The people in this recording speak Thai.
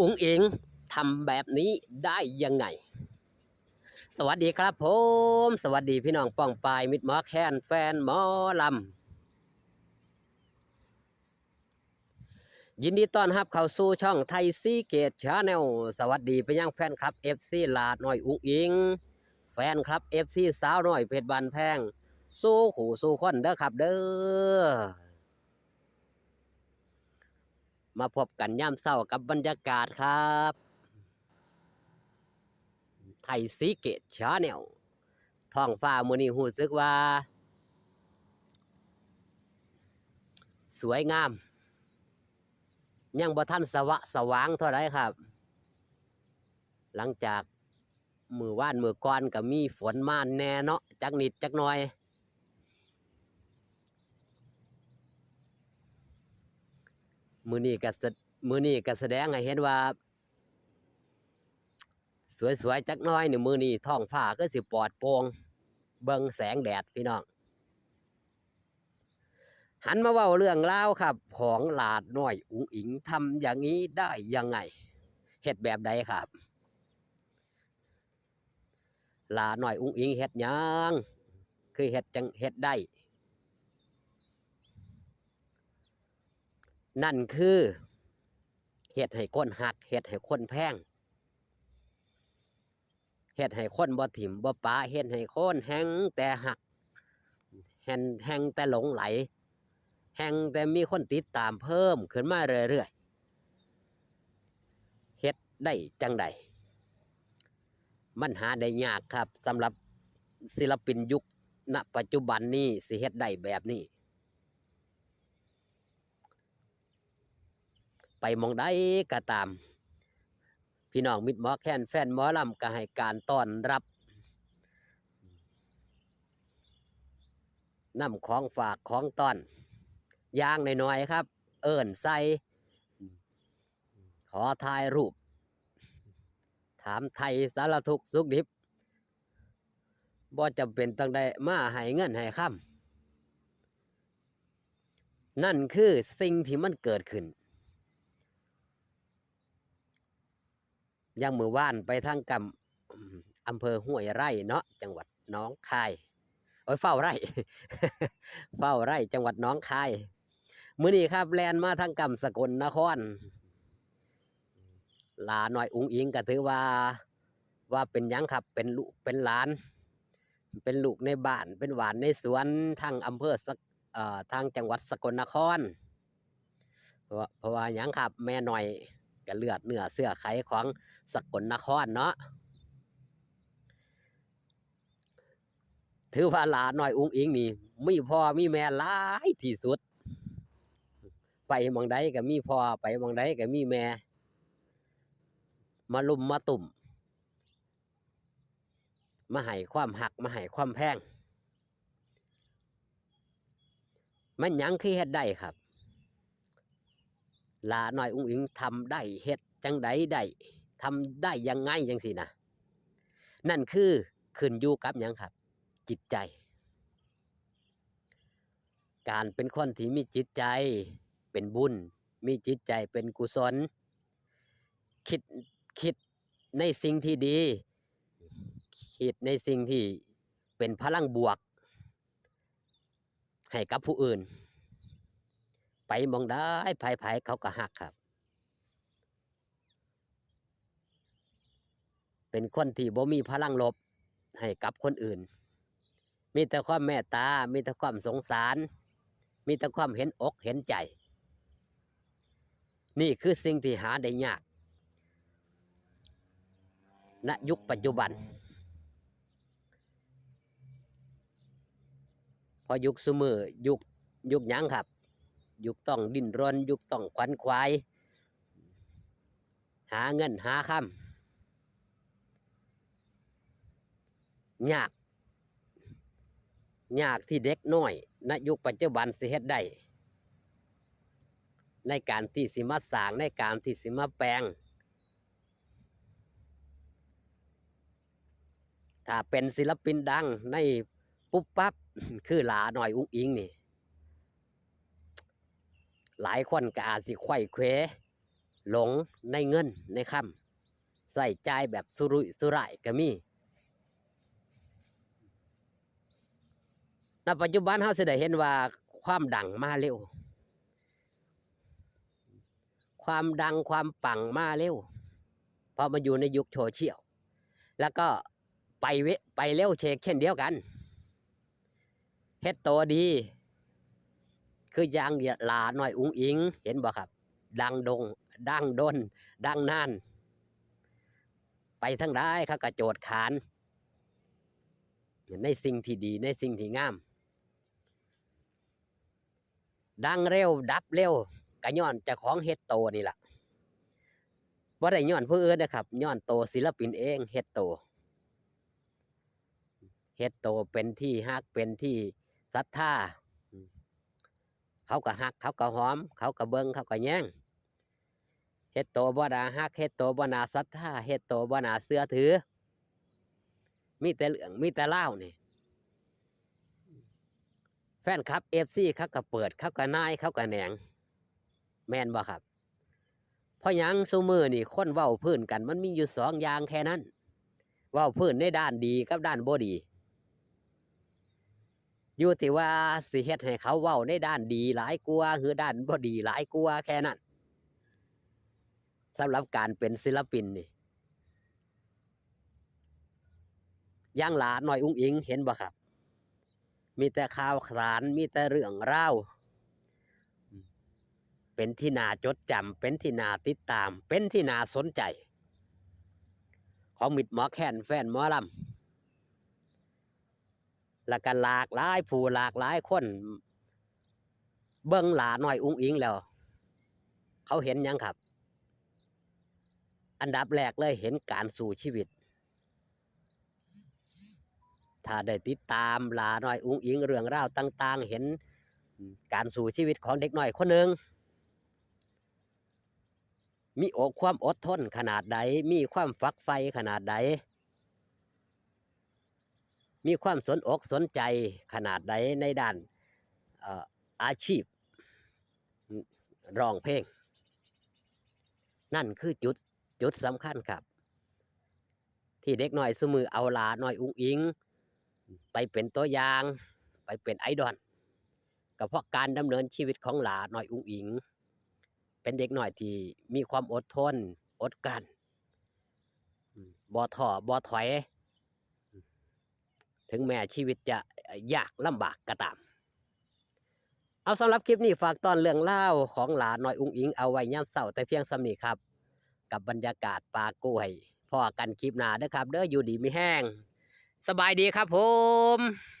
อุ๋งอิงทำแบบนี้ได้ยังไง สวัสดีครับผม สวัสดีพี่น้องป้องปายมิดหมอแคนแฟนหมอลำยินดีต้อนรับเข้าสู่ช่องไทยซีเกตชาแนลสวัสดีไปยังแฟนครับ FC ลาดน้อยอุ๋งอิง แฟนครับ FC สาวน้อยเพชรบานแพง สู้ขู่สู้คนเด้อครับเด้อ มาพบกันย่ามเศร้ากับบรรยากาศครับ ไทยสีเกตชาแนลท้องฟ้ามือนี้หูซึกว่า สวยงาม ยังบ่ทันสวะสว่างเท่าไรครับ หลังจากมือว่านมือก่อนก็มีฝนมานแน่เนาะจักนิดจักหน่อย มือนี้ก็แสมือนี้ก็แสดงให้เห็นว่า สวยๆจักน้อยนี่มือนี้ท้องฟ้าก็สิปลอดโปร่งเบิ่งแสงแดดพี่น้องหันมาเว้าเรื่องราครับ ของหลาดน้อยอุ๋งอิงทำอย่างนี้ได้ยังไงเฮ็ดแบบใดครับหลาดน้อยอุ๋งอิงเฮ็ดยังคือเฮ็ดจังเฮ็ดได้ นั่นคือเฮ็ดให้คนหักเฮ็ดให้คนแพงเฮ็ดให้คนบ่ถิ่มบ่ปาเฮ็ดให้คนแฮงแต่หักแฮงแฮงแต่หลงไหลแฮงแต่มีคนติดตามเพิ่มขึ้นมาเรื่อยๆเฮ็ดได้จังใดมันหาได้ยากครับสำหรับศิลปินยุคณปัจจุบันนี้สิเฮ็ดได้แบบนี้ ไปมองได้ก็ตาม พี่น้องมิตรหมอแค้นแฟนหมอลำก็ให้การต้อนรับนำของฝากของตอนย่างน้อยๆครับ เอิ้นใส่ขอถ่ายรูป ถามไทยสารทุกสุขดิบบ่จำเป็นต้องได้มาให้เงินให้คำนั่นคือสิ่งที่มันเกิดขึ้น ยังมือว่านไปทางกำอำเภอห้วยไร่เนาะจังหวัดน้องคายโอ้ยเฝ้าไร่ เฝ้าไร่จังหวัดน้องคายมื้อนี้ครับแลนมาทางกำสกลนครหลาหน่อยอุ้งอิงก็ถือว่า ว่าเป็นยังครับเป็นลูกเป็นหลาน เป็นลูกในบ้านเป็นหวานในสวนทางอำเภอสักเอ่อทางจังหวัดสกลนครเพราะว่ายังครับแม่หน่อย กเลือดเนื้อเสื้อไขของสกลนครเนาะถือว่าหลานน้อยอุ้งอิงนี่มีพ่อมีแม่หลายที่สุด ไปมองใดก็มีพ่อไปมองใดก็มีแม่ มาลุมมาตุ่ม มาให้ความหักมาให้ความแพงมันยังคือเฮ็ดได้ครับ ลาหน่อยอุ้งอิงทำได้เฮ็ดจังใดได้ทำได้ยังไงจังสินะนั่นคือขึ้นอยู่กับยังครับ จิตใจ การเป็นคนที่มีจิตใจเป็นบุญ มีจิตใจเป็นกุศล คิดคิดในสิ่งที่ดี คิดในสิ่งที่เป็นพลังบวก ให้กับผู้อื่น ไปมองได้ไผๆเขาก็หักครับ เป็นคนที่บ่มีพลังลบให้กับคนอื่น มีแต่ความเมตตา มีแต่ความสงสาร มีแต่ความเห็นอกเห็นใจ นี่คือสิ่งที่หาได้ยากณยุคปัจจุบัน พอยุคสมือยุคยุคยังครับ ยุคต้องดิ้นรน ยุคต้องขวัญควาย หาเงินหาคำยากยากที่เด็กน้อยณยุคปัจจุบันสิเฮ็ดได้ในการที่สิมาสร้างในการที่สิมาแปลง ถ้าเป็นศิลปินดังในปุ๊บปั๊บคือหลาหน่อยอุ้งอิงนี่ หลายคนก็อาจสิไขว้เควหลงในเงินในคำใส่ใจแบบสุรุ่ยสุร่ายก็มีณปัจจุบันเฮาสิได้เห็นว่าความดังมาเร็ว ความดังความปังมาเร็ว เพราะมันอยู่ในยุคโซเชียลแล้วก็ไปเวไปเร็วเชกเช่นเดียวกันเฮ็ดโตวดี คือย่างเดียลาหน่อยอุ้งอิง เห็นบ่ครับ ดังดง ดังดน ดังนานไปทั้งได้เขากระโจดขาน ในสิ่งที่ดีในสิ่งที่งาม ดังเร็ว ดับเร็วกะย้อนจะของเฮ็ดโตนี่แหละบ่ได้ย้อนผู้อื่นนะครับย้อนโตศิลปินเองเฮ็ดโตเฮ็ดโตเป็นที่ฮักเป็นที่ศรัทธา เขาก็ฮัก เขาก็หอม เขาก็เบิ่งเขาก็แย่งเฮ็ดโตบ่นาฮักเฮ็ดโตบ่นาศรัทธาเฮ็ดโตบ่นาเชื่อถือ มีแต่เรื่องมีแต่เล่านี่แฟนคลับ FC เขาก็เปิดเขาก็นายเขาก็แหนง แมนบ่ครับเพราะยังซุมือนี่คนเว้าพื้นกันมันมีอยู่สองอย่างแค่นั้น เว้าพื้นในด้านดีกับด้านบ่ดี อยู่ที่ว่าสิเฮ็ดให้เขาเว้าในด้านดีหลายกว่าหรือด้านบ่ดีหลายกว่าแค่นั้นสำหรับการเป็นศิลปินนี่ย่างหลาหน่อยอุ้งอิงเห็นบ่ครับ มีแต่ข่าวสารมีแต่เรื่องราวเป็นที่น่าจดจำเป็นที่น่าติดตาม เป็นที่น่าสนใจ ของมิดหมอแคนแฟนหมอลำ แล้วก็หลากหลายผู้หลากหลายคน เบิ่งหลาหน่อยอุ้งอิงแล้ว เขาเห็นยังครับ อันดับแรกเลยเห็นการสู่ชีวิต ถ้าได้ติดตามหลาหน่อยอุ้งอิงเรื่องราวต่าง ๆ เห็นการสู่ชีวิตของเด็กหน้อยคนหนึ่งมีอกความอดทนขนาดใด มีความฝักใฝ่ขนาดใด มีความสนอกสนใจขนาดใดในด้านอาชีพร้องเพลง นั่นคือจุดจุดสำคัญครับ ที่เด็กน้อยสมือเอาหลาน้อยอุ้งอิง ไปเป็นตัวอย่าง ไปเป็นไอดอลก็เพราะการดำเนินชีวิตของหลาน้อยอุ้งอิง เป็นเด็กน้อยที่มีความอดทน อดกลั้นอืมบ่ท้อบ่ถอย ถึงแม้ชีวิตจะยากลำบากก็ตาม เอาสำหรับคลิปนี้ฝากตอนเรื่องเล่าของหลานน้อยอุ้งอิงเอาไว้ย่ำเศร้าแต่เพียงสำนีครับ กับบรรยากาศป่ากล้วยพอกันคลิปหนาเด้อครับ เด้ออยู่ดีไม่แห้ง สบายดีครับผม